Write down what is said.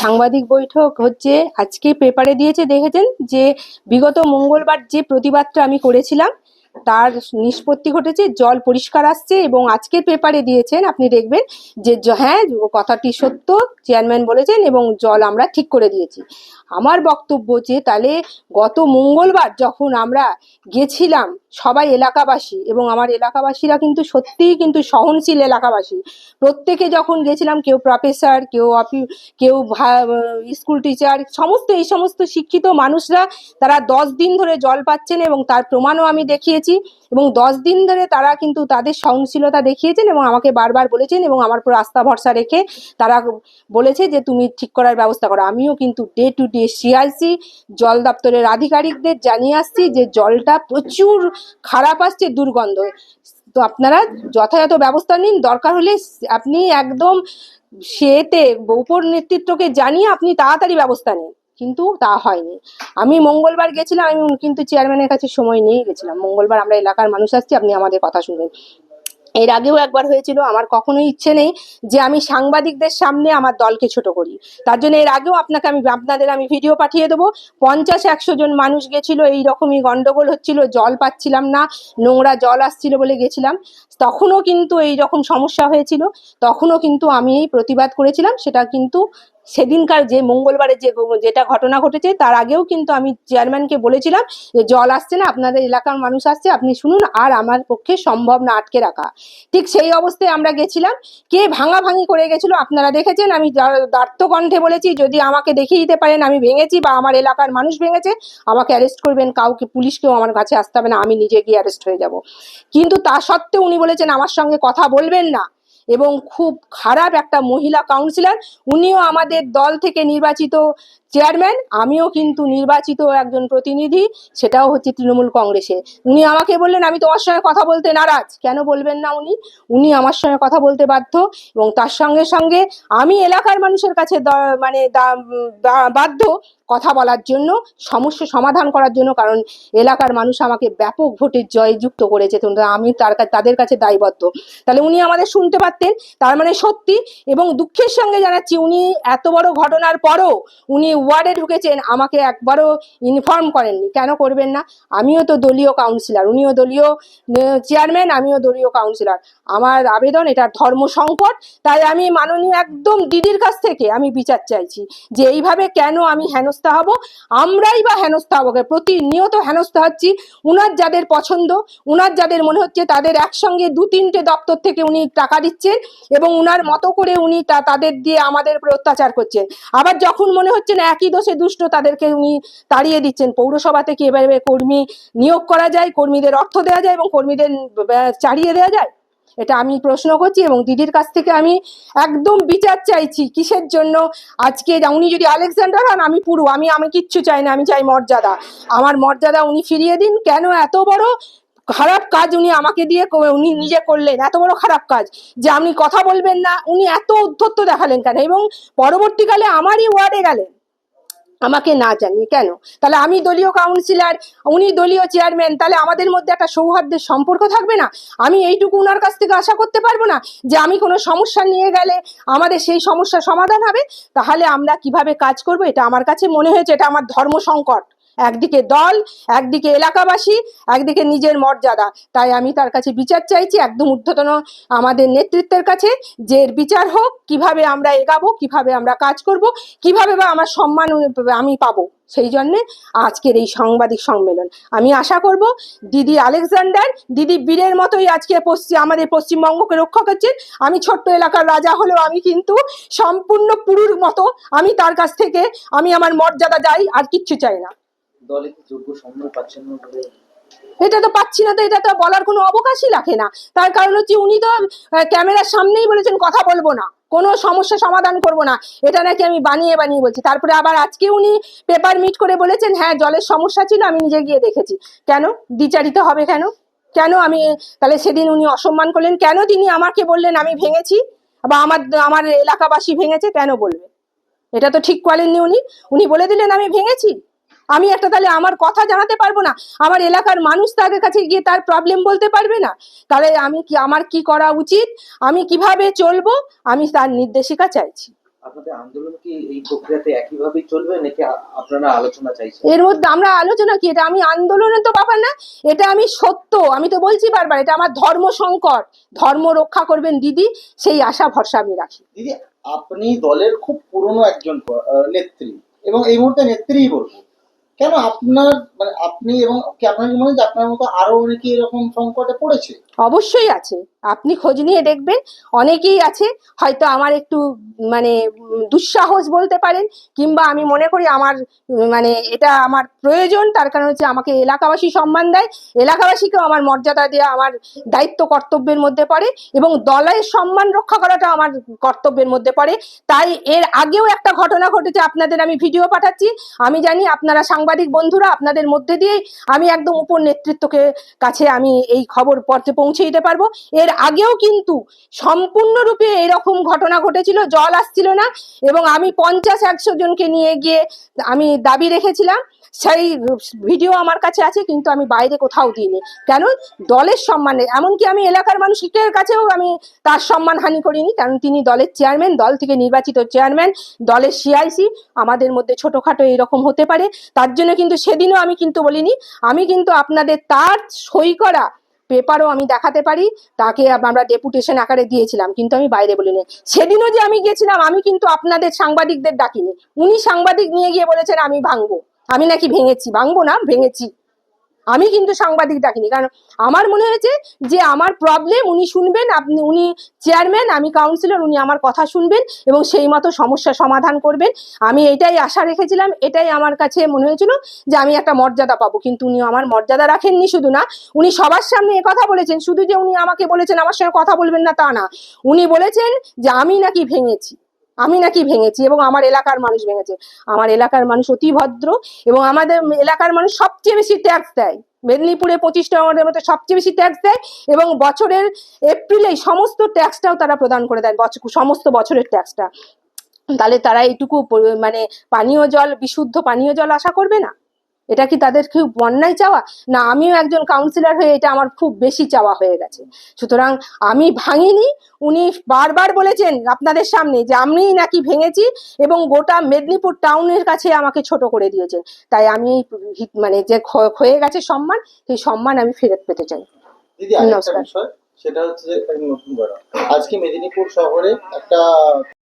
সাংবাদিক বৈঠক হচ্ছে আজকে পেপারে দিয়েছে দেখেছেন? যে বিগত মঙ্গলবার যে প্রতিবাদটা আমি করেছিলাম তার নিষ্পত্তি ঘটেছে, জল পরিষ্কার আসছে এবং আজকের পেপারে দিয়েছেন, আপনি দেখবেন যে হ্যাঁ কথাটি সত্য চেয়ারম্যান বলেছেন এবং জল আমরা ঠিক করে দিয়েছি। আমার বক্তব্য যে তাহলে গত মঙ্গলবার যখন আমরা গেছিলাম, সবাই এলাকাবাসী এবং আমার এলাকাবাসীরা কিন্তু সত্যিই কিন্তু সহনশীল এলাকাবাসী। প্রত্যেকে যখন গেছিলাম, কেউ প্রফেসর কেউ অফি, কেউ স্কুল টিচার সমস্ত, এই সমস্ত শিক্ষিত মানুষরা তারা দশ দিন ধরে জল পাচ্ছেন এবং তার প্রমাণও আমি দেখিয়েছি এবং দশ দিন ধরে তারা কিন্তু তাদের সহনশীলতা দেখিয়েছেন এবং আমাকে বারবার বলেছেন এবং আমার উপর আস্থা ভরসা রেখে তারা বলেছে যে তুমি ঠিক করার ব্যবস্থা করো। আমিও কিন্তু ডে টু ডে সিআইসি জল দপ্তরের আধিকারিকদের জানিয়ে আসছি যে জলটা প্রচুর খারাপ আসছে, দুর্গন্ধ। তো আপনারা যথাযথ ব্যবস্থা নিন। দরকার হলে আপনি একদম সেতে উপর নেতৃত্বকে জানিয়ে আপনি তাড়াতাড়ি ব্যবস্থা নিন। কিন্তু তা হয়নি। আমি মঙ্গলবার গেছিলাম, আমি কিন্তু চেয়ারম্যানের কাছে সময় নিয়ে গেছিলাম। মঙ্গলবার আমরা এলাকার মানুষ আসছি, আপনি আমাদের কথা শুনবেন। এর আগেও একবার হয়েছিল, আমার কখনোই ইচ্ছে নেই যে আমি সাংবাদিকদের সামনে আমার দলকে ছোট করি। তার জন্য এর আগেও আপনাকে আমি, আপনাদের আমি ভিডিও পাঠিয়ে দেবো। পঞ্চাশ একশো জন মানুষ গেছিল এই রকমই গন্ডগোল হচ্ছিল, জল পাচ্ছিলাম না, নোংরা জল আসছিল বলে গেছিলাম। তখনও কিন্তু এই রকম সমস্যা হয়েছিল, তখনও কিন্তু আমি এই প্রতিবাদ করেছিলাম, সেটা কিন্তু সেদিনকার যে মঙ্গলবারে যে যেটা ঘটনা ঘটেছে, তার আগেও কিন্তু আমি চেয়ারম্যানকে বলেছিলাম যে জল আসছে না, আপনাদের এলাকার মানুষ আসছে, আপনি শুনুন, আর আমার পক্ষে সম্ভব না আটকে রাখা। ঠিক সেই অবস্থায় আমরা গেছিলাম, কে ভাঙা ভাঙি করে গেছিল আপনারা দেখেছেন? আমি কণ্ঠে বলেছি, যদি আমাকে দেখিয়ে দিতে পারেন, আমি ভেঙেছি বা আমার এলাকার মানুষ ভেঙেছে, আমাকে অ্যারেস্ট করবেন, কাউকে পুলিশকেও আমার কাছে আসতে হবে না, আমি নিজে গিয়ে অ্যারেস্ট হয়ে যাব। কিন্তু তা সত্ত্বেও উনি বলেছেন, আমার সঙ্গে কথা বলবেন না। এবং খুব খারাপ একটা মহিলা কাউন্সিলর উনিও আমাদের দল থেকে নির্বাচিত চেয়ারম্যান আমিও কিন্তু নির্বাচিত একজন প্রতিনিধি, সেটাও হচ্ছে তৃণমূল কংগ্রেসে। উনি আমাকে বললেন, আমি তোমার সঙ্গে কথা বলতে নারাজ। কেন বলবেন না উনি? উনি আমার সঙ্গে কথা বলতে বাধ্য এবং তার সঙ্গে সঙ্গে আমি এলাকার মানুষের কাছে মানে বাধ্য কথা বলার জন্য, সমস্যা সমাধান করার জন্য, কারণ এলাকার মানুষ আমাকে ব্যাপক ভোটের জয় যুক্ত করেছে। আমি তার তাদের কাছে দায়বদ্ধ। তাহলে উনি আমাদের শুনতে পারতেন, তার মানে সত্যি, এবং দুঃখের সঙ্গে জানাচ্ছি, উনি এত বড় ঘটনার পরও উনি ওয়ার্ডে ঢুকেছেন, আমাকে একবারও ইনফর্ম করেননি। কেন করবেন না? আমিও তো দলীয় কাউন্সিলর, উনিও দলীয় চেয়ারম্যান, আমিও দলীয় কাউন্সিলর। আমার আবেদন, এটা ধর্ম সংকট, তাই আমি মাননীয় একদম দিদির কাছ থেকে আমি বিচার চাইছি যে এইভাবে কেন আমি হেনস্থা হব। আমরাই বা হেনস্থা হব। প্রতিনিয়ত হেনস্থা হচ্ছি। উনার যাদের পছন্দ, উনার যাদের মনে হচ্ছে তাদের একসঙ্গে দু তিনটে দপ্তর থেকে উনি টাকা দিচ্ছেন এবং উনার মতো করে উনি তা- তাদের দিয়ে আমাদের উপরে অত্যাচার করছেন। আবার যখন মনে হচ্ছে না একই দোষে দুষ্ট তাদেরকে উনি তাড়িয়ে দিচ্ছেন। পৌরসভা থেকে এভাবে কর্মী নিয়োগ করা যায়, কর্মীদের অর্থ দেওয়া যায় এবং কর্মীদের চাড়িয়ে দেওয়া যায়। এটা আমি প্রশ্ন করছি এবং দিদির কাছ থেকে আমি একদম বিচার চাইছি কিসের জন্য? আজকে উনি যদি আলেকজান্ডার হন, আমি পুরো, আমি আমি কিচ্ছু চাই না, আমি চাই মর্যাদা। আমার মর্যাদা উনি ফিরিয়ে দিন। কেন এত বড় খারাপ কাজ উনি আমাকে দিয়ে উনি নিজে করলেন? এত বড় খারাপ কাজ যে আপনি কথা বলবেন না। উনি এত উদ্ধত্ত দেখালেন কেন? এবং পরবর্তীকালে আমারই ওয়ার্ডে গেলেন। আমাকে না জানিয়ে, কেন? তাহলে আমি দলীয় কাউন্সিলর উনি দলীয় চেয়ারম্যান তাহলে আমাদের মধ্যে একটা সৌহার্দ্যের সম্পর্ক থাকবে না? আমি এইটুকু ওনার কাছ থেকে আশা করতে পারব না যে আমি কোনো সমস্যা নিয়ে গেলে আমাদের সেই সমস্যা সমাধান হবে? তাহলে আমরা কীভাবে কাজ করব? এটা আমার কাছে মনে হয়েছে, এটা আমার ধর্ম সংকট একদিকে দল, একদিকে এলাকাবাসী, একদিকে নিজের মর্যাদা। তাই আমি তার কাছে বিচার চাইছি, একদম ঊর্ধ্বতন আমাদের নেতৃত্বের কাছে, যে বিচার হোক, কীভাবে আমরা এগাবো, কীভাবে আমরা কাজ করব, কীভাবে বা আমার সম্মান আমি পাবো। সেই জন্যে আজকের এই সাংবাদিক সম্মেলন। আমি আশা করব দিদি আলেকজান্ডার, দিদি বীরের মতোই আজকে পশ্চিম আমাদের পশ্চিমবঙ্গকে রক্ষা করছেন। আমি ছোট্ট এলাকার রাজা হলেও আমি কিন্তু সম্পূর্ণ পুরুর মতো আমি তার কাছ থেকে, আমি আমার মর্যাদা যাই, আর কিচ্ছু চাই না। দলে যোগ্য সম্মান পাচ্ছেন না বলে? এটা তো পাচ্ছি না তো, এটা তো বলার কোনো অবকাশই রাখে না। তার কারণ হচ্ছে উনি তো ক্যামেরার সামনেই বলেছেন, কথা বলব না। কোনো সমস্যা সমাধান করব না। এটা নাকি আমি বানিয়ে বানিয়ে বলছি। তারপরে আবার আজকে উনি পেপার মিট করে বলেছেন হ্যাঁ জলের সমস্যা ছিল, আমি নিজে গিয়ে দেখেছি। কেন? বিচারিত হবে কেন? কেন আমি, তাহলে সেদিন উনি অসম্মান করলেন? কেন তিনি আমাকে বললেন, আমি ভেঙেছি? বা আমার আমার এলাকাবাসী ভেঙেছে, কেন বলবে? এটা তো ঠিক করেননি উনি। উনি বলে দিলেন, আমি ভেঙেছি। আমি একটা তাহলে আমার কথা জানাতে পারব না? আমার এলাকার মানুষ তাদের কাছে গিয়ে তার প্রবলেম বলতে পারবে না? তাহলে আমি কি আমার কি করা উচিত? আমি কীভাবে চলবো? আমি তার নির্দেশিকা চাইছি। আপনাদের আন্দোলন কি এই প্রক্রিয়াতে একইভাবেই চলবে নাকি আপনারা আলোচনা চাইছেন? এর মধ্যে আমরা আলোচনা কি? এটা আমি আন্দোলনের তো ব্যাপার না এটা আমি সত্য। আমি তো বলছি বারবার এটা আমার ধর্ম সংকট। ধর্ম রক্ষা করবেন দিদি সেই আশা ভরসা আমি রাখি। দিদি আপনি দলের খুব পুরনো একজন নেত্রী এবং এই মুহূর্তে নেত্রীই বলব। কেন আপনার মানে আপনি এবং কি আপনার মনে হয় যে আপনার মতো আরও অনেকে এরকম সংকটে পড়েছে? অবশ্যই আছে। আপনি খোঁজ নিয়ে দেখবেন, অনেকেই আছে, হয়তো আমার একটু মানে দুঃসাহস বলতে পারেন, কিংবা আমি মনে করি আমার মানে এটা আমার প্রয়োজন, তার কারণ হচ্ছে আমাকে এলাকাবাসী সম্মান দেয়, এলাকাবাসীকেও আমার মর্যাদা দেওয়া আমার দায়িত্ব কর্তব্যের মধ্যে পড়ে, এবং দলের সম্মান রক্ষা করাটা আমার কর্তব্যের মধ্যে পড়ে। তাই এর আগেও একটা ঘটনা ঘটেছে, আপনাদের আমি ভিডিও পাঠাচ্ছি। আমি জানি আপনারা সাংবাদিক বন্ধুরা, আপনাদের মধ্যে দিয়েই আমি একদম উপর নেতৃত্বকে কাছে আমি এই খবর পড়তে পৌঁছে দিতে পারব। এর আগেও কিন্তু সম্পূর্ণরূপে এরকম ঘটনা ঘটেছিল, জল আসছিল না এবং আমি পঞ্চাশ একশো জনকে নিয়ে গিয়ে আমি দাবি রেখেছিলাম। সেই ভিডিও আমার কাছে আছে কিন্তু আমি বাইরে কোথাও দিইনি। কেন? দলের সম্মানে। এমনকি আমি এলাকার মানুষের কাছেও আমি তার সম্মান হানি করিনি। কারণ তিনি দলের চেয়ারম্যান, দল থেকে নির্বাচিত চেয়ারম্যান, দলের সিআইসি আমাদের মধ্যে ছোটোখাটো এরকম হতে পারে। তার জন্য কিন্তু সেদিনও আমি কিন্তু বলিনি। আমি কিন্তু আপনাদের তার সই করা পেপারও আমি দেখাতে পারি, তাকে আমরা ডেপুটেশন আকারে দিয়েছিলাম, কিন্তু আমি বাইরে বলিনি। সেদিনও যে আমি গিয়েছিলাম, আমি কিন্তু আপনাদের সাংবাদিকদের ডাকিনি। উনি সাংবাদিক নিয়ে গিয়ে বলেছেন, আমি ভাঙবো। আমি নাকি ভেঙেছি, ভাঙবো না, ভেঙেছি। আমি কিন্তু সাংবাদিক ডাকিনি। কারণ আমার মনে হয়েছে যে আমার প্রবলেম উনি শুনবেন, আপনি, উনি চেয়ারম্যান আমি কাউন্সিলর উনি আমার কথা শুনবেন এবং সেই মতো সমস্যা সমাধান করবেন। আমি এটাই আশা রেখেছিলাম, এটাই আমার কাছে মনে হয়েছিল যে আমি একটা মর্যাদা পাবো। কিন্তু উনি আমার মর্যাদা রাখেননি শুধু না, উনি সবার সামনে এ কথা বলেছেন। শুধু যে উনি আমাকে বলেছেন, আমার সঙ্গে কথা বলবেন না তা না। উনি বলেছেন যে আমি নাকি ভেঙেছি। আমি নাকি ভেঙেছি এবং আমার এলাকার মানুষ ভেঙেছে। আমার এলাকার মানুষ অতি ভদ্র এবং আমাদের এলাকার মানুষ সবচেয়ে বেশি ট্যাক্স দেয়। মেদিনীপুরে পঁচিশটা আমাদের মধ্যে সবচেয়ে বেশি ট্যাক্স দেয় এবং বছরের এপ্রিলেই সমস্ত ট্যাক্সটাও তারা প্রদান করে দেয় বছর সমস্ত বছরের ট্যাক্সটা তাহলে তারা এইটুকু মানে পানীয় জল, বিশুদ্ধ পানীয় জল আশা করবে না? এটা কি তাদের খুব অন্যায় চাওয়া? না আমিও একজন কাউন্সিলর হয়ে এটা আমার খুব বেশি চাওয়া হয়ে গেছে। সুতরাং আমি ভাঙিনি উনি বারবার বলেছেন আপনাদের সামনে যে আমি নাকি ভেঙেছি এবং গোটা মেদিনীপুর টাউনের কাছে আমাকে ছোট করে দিয়েছেন তাই আমি মানে যে হয়ে গেছে সম্মান সেই সম্মান আমি ফেরত পেতে চাই। নমস্কার। সেটা হচ্ছে আজকে মেদিনীপুর শহরে একটা